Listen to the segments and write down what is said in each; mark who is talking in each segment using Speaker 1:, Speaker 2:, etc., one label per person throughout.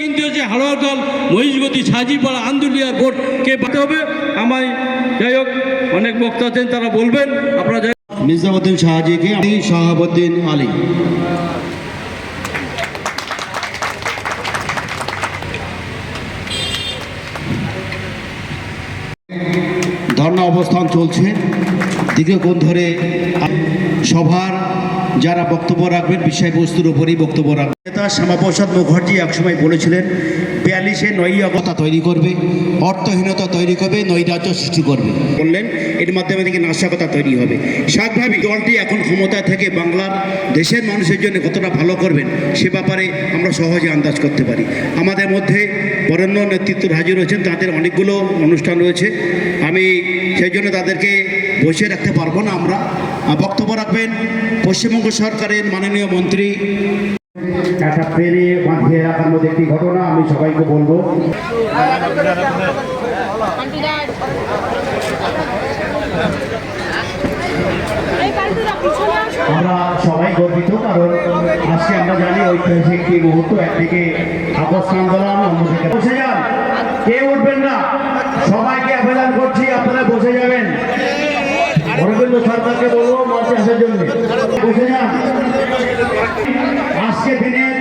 Speaker 1: কিন্তু হচ্ছে হাড়োয়া দল মহিষগতি সাজিপাড়া আন্দুলিয়ার ভোটকে পাতে হবে? আমায় যাই হোক, অনেক বক্তা আছেন, তারা বলবেন, আপনারা যাই
Speaker 2: নিজামুদ্দিন শাহজিকে আমি শাহাবুদ্দিন আলী। ধর্ণা অবস্থান চলছে। দীর্ঘক্ষণ ধরে সভার যারা বক্তব্য রাখবেন বিষয়বস্তুর উপরেই বক্তব্য রাখবেন। নেতা শ্যামাপ্রসাদ মুখার্জি একসময় বলেছিলেন বিয়াল্লিশে নৈয়াগতা তৈরি করবে অর্থহীনতা তৈরি করবে নৈরাজ্য সৃষ্টি করবে। বললেন এর মাধ্যমে থেকে নাশকতা তৈরি হবে। স্বাভাবিক দলটি এখন ক্ষমতায় থেকে বাংলার দেশের মানুষের জন্য কতটা ভালো করবেন সে ব্যাপারে আমরা সহজে আন্দাজ করতে পারি। আমাদের মধ্যে বরেণ্য নেতৃত্ব হাজির হয়েছেন তাদের অনেকগুলো অনুষ্ঠান রয়েছে। আমি সেই জন্য তাদেরকে বসে রাখতে পারব না আমরা। বক্তব্য রাখবেন পশ্চিমবঙ্গ সরকারের মাননীয় মন্ত্রী। একটা পেরে বাঁধিয়ে রাখার মধ্যে একটি ঘটনা আমি সবাইকে বলব। আমরা সবাই গর্বিত, কারণ আজকে আমরা জানি ঐতিহাসিক একটি মুহূর্ত, একদিকে আগস্ট আন্দোলন, অন্যদিকে বসে যান। কে উঠবেন না সবাইকে আবেদন করছি আপনারা বসে যাবেন সরকারকে বলব মঞ্চে আসার জন্য। আজকে দিনের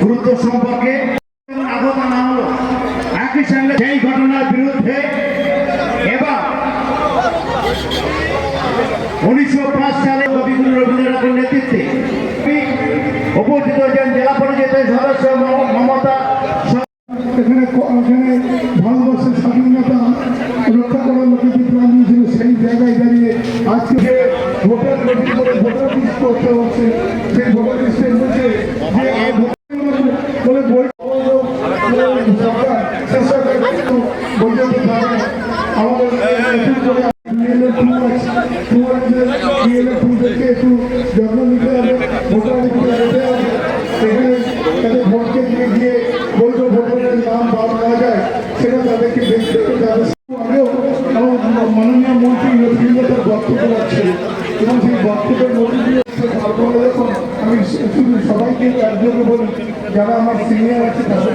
Speaker 2: গুরুত্ব সম্পর্কে আগত না হলো একই সঙ্গে সেই ঘটনার বিরুদ্ধে এবার উনিশশো পাঁচ সালে কবিগুরু রবীন্দ্রনাথের নেতৃত্বে উপস্থিত হয়েছেন জেলা পরিষদের সদস্য মম- মমতা স-
Speaker 3: এখানে ক- এখানে ভারতবর্ষের স্বাধীনতা রক্ষা করার মধ্যে যে প্রাণ দিয়েছিল সেই জায়গায় দাঁড়িয়ে আজকে যে ভোটার করে ভোটার লিস্ট করতে হচ্ছে সেই ভোটার লিস্টের মধ্যে যে বলে বই সরকার সে সরকার কিন্তু বোঝাতে আমাদের নতুন করে DLA two আছে, two আছে, DLA two দেখে একটু যত্ন নিতে হবে ভোটার লিস্ট যেতে হবে সেখানে তাদের ভোটকে দিয়ে গিয়ে বৈধ ভোটারের নাম বাদ না যায় সেটা তাদেরকে দেখতে হবে তাদের আগেও আমার মাননীয় মন্ত্রী রবীন্দ্র তার বক্তব্য রাখছেন এবং সেই বক্তব্যের মধ্যে দিয়ে আমি শুধু সবাইকে তার জন্য বলি, যারা আমার সিনিয়র আছে, তাদের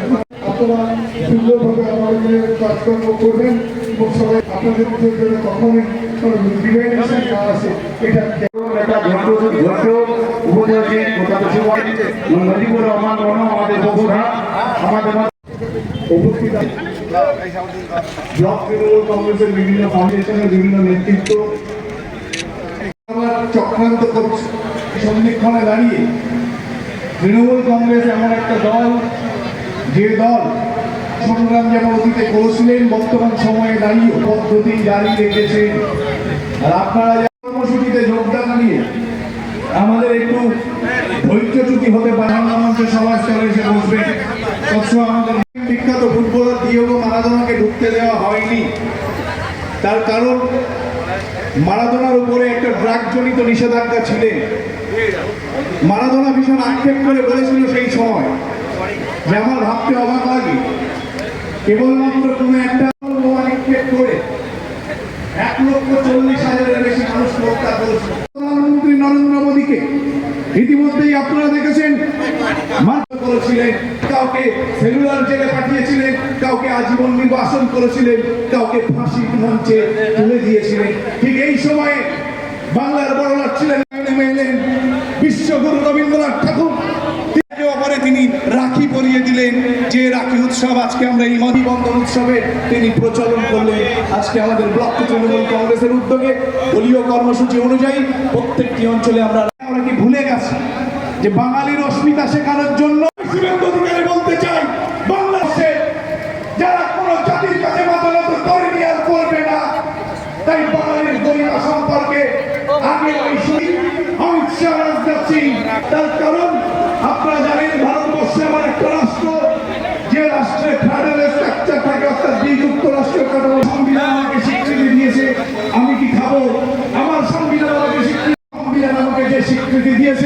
Speaker 3: আপনারা সুন্দরভাবে আমাদের কাজকর্ম করবেন এবং সবাই আপনাদের যেন কখনোই কোনো ডিভাইডেশন না আসে কংগ্রেসের বিভিন্ন ফাউন্ডেশনের বিভিন্ন নেতৃত্ব চক্রান্ত করছে। সন্ধিক্ষণে দাঁড়িয়ে তৃণমূল কংগ্রেস এমন একটা দল, যে দল সংগ্রাম যেমন অতীতে করেছিলেন, বর্তমান সময়ে দাঁড়িয়ে পদ্ধতি জারি রেখেছেন। আর আপনারা কর্মসূচিতে যোগদান নিয়ে আমাদের একটু ধৈর্যচ্যুতি হতে পারে মঞ্চে সবার স্তরে এসে বসবেন সবসময় আমাদের বিখ্যাত ফুটবলার দিয়েগো মারাদোনাকে ঢুকতে দেওয়া হয়নি। তার কারণ মারাদোনার উপরে একটা ড্রাগ জনিত নিষেধাজ্ঞা ছিলেন। মারাদোনা ভীষণ আক্ষেপ করে বলেছিল সেই সময় যে আমার ভাবতে অবাক লাগে। কেবলমাত্র কোনো একটা নিক্ষেপ করে এক লক্ষ চল্লিশ হাজারের বেশি মানুষ হত্যা প্রধানমন্ত্রী নরেন্দ্র মোদীকে ইতিমধ্যেই আপনারা আজীবন নির্বাসন করেছিলেন, কাউকে ফাঁসির মঞ্চে তুলে দিয়েছিলেন। ঠিক এই সময়ে বাংলার বড়লাট ছিলেন নেমে এলেন বিশ্বগুরু রবীন্দ্রনাথ ঠাকুর। তিনি রাখি পরিয়ে দিলেন। যে রাখি উৎসব আজকে আমরা এই উৎসবে তিনি প্রচলন করলেন। আজকে আমাদের ব্লক তৃণমূল কংগ্রেসের উদ্যোগে দলীয় কর্মসূচি অনুযায়ী প্রত্যেকটি অঞ্চলে আমরা আমরা কি ভুলে গেছি যে বাঙালির অস্মিতা শেখানোর জন্য শুভেন্দু অধিকারী বলতে চাই বাংলাদেশে যারা কোনো জাতির কাছে মাতালত করেনি আর করবে না তাই বাঙালির গরিমা সম্পর্কে আগে ওই শুনি অমিত শাহ রাজনাথ সিং তার কারণ আপনারা জানেন, ভারতবর্ষে আমার একটা রাষ্ট্র, যে রাষ্ট্রে ফেডারেল স্ট্রাকচার থাকে, অর্থাৎ সংবিধান আমাকে স্বীকৃতি দিয়েছে, আমি কি খাব? আমার সংবিধান আমাকে স্বীকৃতি সংবিধান আমাকে যে স্বীকৃতি দিয়েছে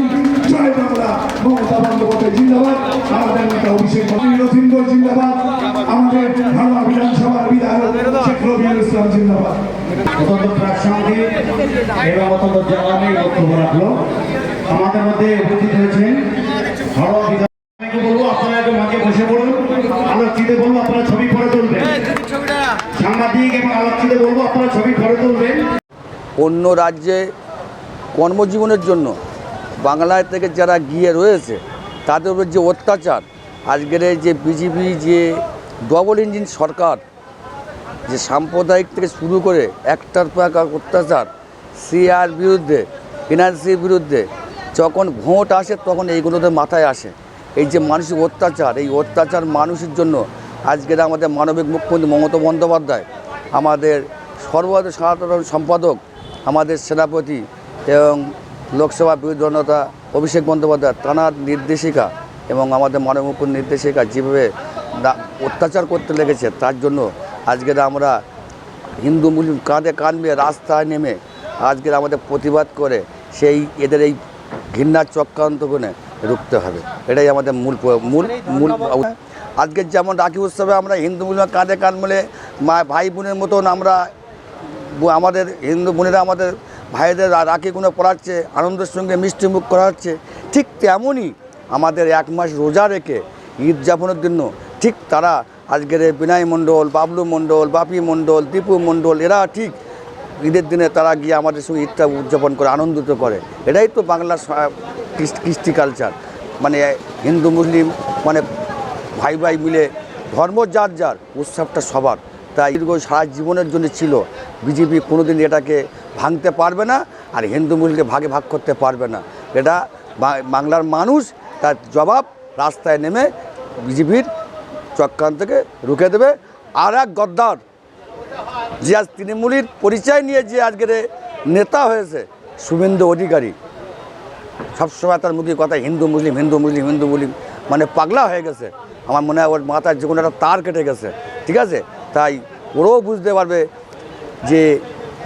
Speaker 3: আমাদের
Speaker 2: মধ্যে উপস্থিত হয়েছেন
Speaker 4: অন্য রাজ্যে কর্মজীবনের জন্য বাংলায় থেকে যারা গিয়ে রয়েছে, তাদের উপর যে অত্যাচার, আজকের যে বিজেপি যে ডবল ইঞ্জিন সরকার যে সাম্প্রদায়িক থেকে শুরু করে একটার পর অত্যাচার, সিআর বিরুদ্ধে এনআরসির বিরুদ্ধে, যখন ভোট আসে তখন এইগুলোতে মাথায় আসে। এই যে মানসিক অত্যাচার, এই অত্যাচার মানুষের জন্য আজকের আমাদের মানবিক মুখ্যমন্ত্রী মমতা বন্দ্যোপাধ্যায়, আমাদের সর্বদ সাধারণ সম্পাদক, আমাদের সেনাপতি এবং লোকসভা বিরোধী দলনেতা অভিষেক বন্দ্যোপাধ্যায়, তাঁর নির্দেশিকা এবং আমাদের মুখ্যমন্ত্রী নির্দেশিকা যেভাবে অত্যাচার করতে লেগেছে, তার জন্য আজকের আমরা হিন্দু মুসলিম কাঁধে কাঁধ রাস্তায় নেমে আজকের আমাদের প্রতিবাদ করে সেই এদের এই ঘৃণার চক্রান্ত করে রুখতে হবে। এটাই আমাদের মূল মূল মূল আজকের যেমন রাখি উৎসবে আমরা হিন্দু মুসলিম কাঁধে কাঁধ মিলে মা ভাই বোনের মতন আমরা আমাদের হিন্দু বোনেরা আমাদের ভাইদের রাখি রাখিগুলো পড়াচ্ছে, আনন্দের সঙ্গে মিষ্টি মুখ করা হচ্ছে ঠিক তেমনই আমাদের এক মাস রোজা রেখে ঈদ যাপনের জন্য ঠিক তারা আজকের বিনয় মণ্ডল, বাবলু মণ্ডল, বাপি মণ্ডল, দীপু মণ্ডল, এরা ঠিক ঈদের দিনে তারা গিয়ে আমাদের সঙ্গে ঈদটা উদযাপন করে, আনন্দিত করে। এটাই তো বাংলার কৃষ্টি কালচার মানে হিন্দু, মুসলিম মানে ভাই ভাই মিলে ধর্ম যার যার, উৎসবটা সবার। তাই দীর্ঘ সারা জীবনের জন্য ছিল। বিজেপি কোনোদিন এটাকে ভাঙতে পারবে না আর হিন্দু, মুসলিমকে ভাগে ভাগ করতে পারবে না। এটা বাংলার মানুষ তার জবাব রাস্তায় নেমে বিজেপির চক্রান্তকে রুখে দেবে। আর এক গদ্দার, যে আজ তৃণমূলীর পরিচয় নিয়ে যে আজকের নেতা হয়েছে, শুভেন্দু অধিকারী। সবসময় তার মুখে কথা, হিন্দু, মুসলিম হিন্দু মুসলিম হিন্দু, মুসলিম মানে পাগলা হয়ে গেছে। আমার মনে হয় ওর মাথার যে কোনো একটা তার কেটে গেছে, ঠিক আছে? তাই ওরাও বুঝতে পারবে যে